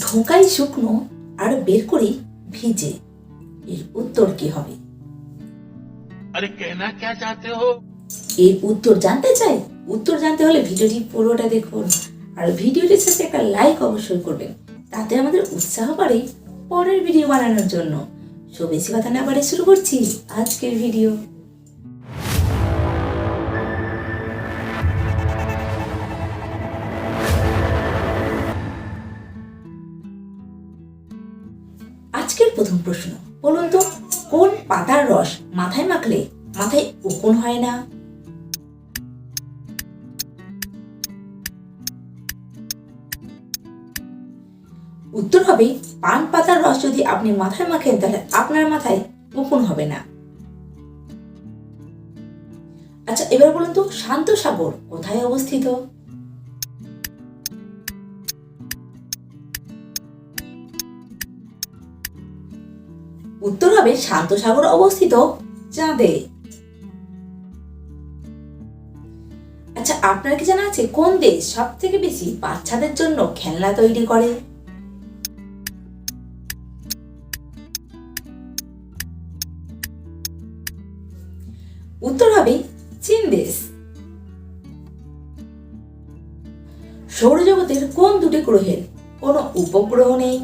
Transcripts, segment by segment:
ধোকাই শুকনো আর বের করি ভিজে। এর উত্তর কি হবে? এর উত্তর জানতে চাই? উত্তর জানতে হলে ভিডিওটি পুরোটা দেখুন। আর ভিডিওটির সাথে একটা লাইক অবশ্যই করবেন। তাতে আমাদের উৎসাহ বাড়ে পরের ভিডিও বানানোর জন্য। সো বেশি কথা না বাড়ে শুরু করছি আজকের ভিডিও আজকের প্রথম প্রশ্ন। বলুন তো, কোন পাতার রস মাথায় মাখলে মাথায় উকুন হয় না? উত্তর হবে, পান পাতার রস যদি আপনি মাথায় মাখেন, তাহলে আপনার মাথায় উকুন হবে না। আচ্ছা এবার বলুন তো, শান্ত সাগর কোথায় অবস্থিত? উত্তর হবে শান্ত সাগর অবস্থিত চাঁদে। আচ্ছা আপনার কি জানা আছে কোন দেশ সব থেকে বেশি বাচ্চাদের জন্য খেলনা তৈরি করে? উত্তর হবে চীন দেশ। সৌরজগতের কোন দুটি গ্রহের কোনো উপগ্রহ নেই?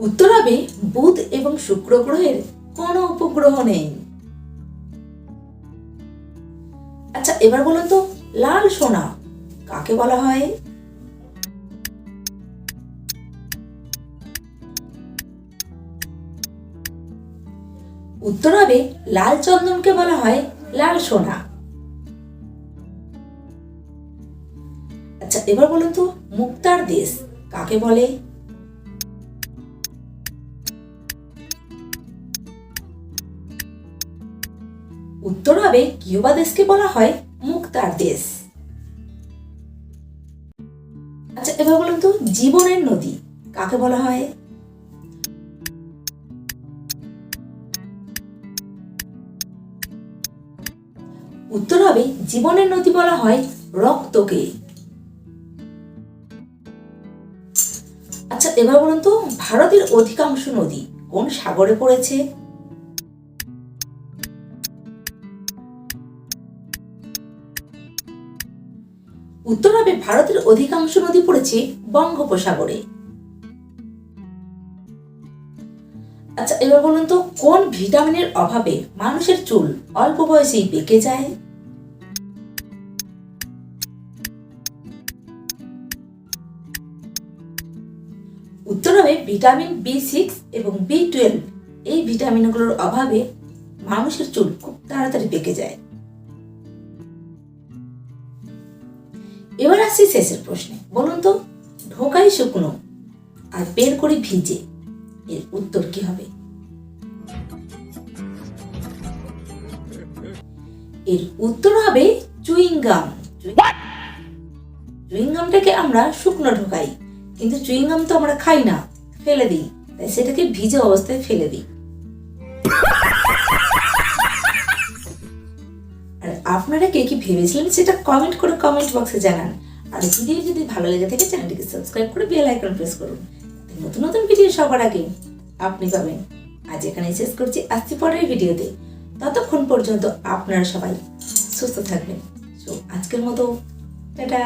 উত্তর হবে বুধ এবং শুক্র গ্রহের কোনো উপগ্রহ নেই। আচ্ছা এবার বলুন তো, লাল সোনা কাকে বলা হয়? উত্তর হবে লাল চন্দনকে বলা হয় লাল সোনা। আচ্ছা এবার বলুন তো, মুক্তার দেশ কাকে বলে? উত্তর হবে কিউবা দেশকে বলা হয় মুক্তার দেশ। আচ্ছা এবার বলুন তো, জীবনের নদী, কাকে বলা হয়? উত্তর হবে জীবনের নদী বলা হয় রক্তকে। আচ্ছা এবার বলুন তো, ভারতের অধিকাংশ নদী কোন সাগরে পড়েছে? উত্তর হবে ভারতের অধিকাংশ নদী পড়েছে বঙ্গোপসাগরে। আচ্ছা এবার বলুন তো, কোন ভিটামিনের অভাবে মানুষের চুল অল্প বয়সেই পেকে যায়? উত্তর হবে ভিটামিন বি সিক্স এবং বি টুয়েলভ। এই ভিটামিনগুলোর অভাবে মানুষের চুল খুব তাড়াতাড়ি পেকে যায়। এবার আসছি শেষের প্রশ্নে। বলুন তো ঢোকাই শুকনো আর বের করি ভিজে। এর উত্তর কি হবে? এর উত্তর হবে চুইংগাম। চুইংগামটাকে আমরা শুকনো ঢোকাই। কিন্তু চুইংগাম তো আমরা খাই না ফেলে দিই। তাই সেটাকে ভিজে অবস্থায় ফেলে দিই। আপনারা কে কি ভেবেছিলেন সেটা কমেন্ট করে কমেন্ট বক্সে জানান। আর ভিডিও যদি ভালো লেগে থাকে চ্যানেলটিকে সাবস্ক্রাইব করে বেল আইকন প্রেস করুন। নতুন নতুন ভিডিও সবার আগে আপনি পাবেন। আজ এখানে শেষ করছি, আসছি পরের ভিডিওতে ততক্ষণ পর্যন্ত আপনারা সবাই সুস্থ থাকবেন। সো আজকের মতো, টাটা।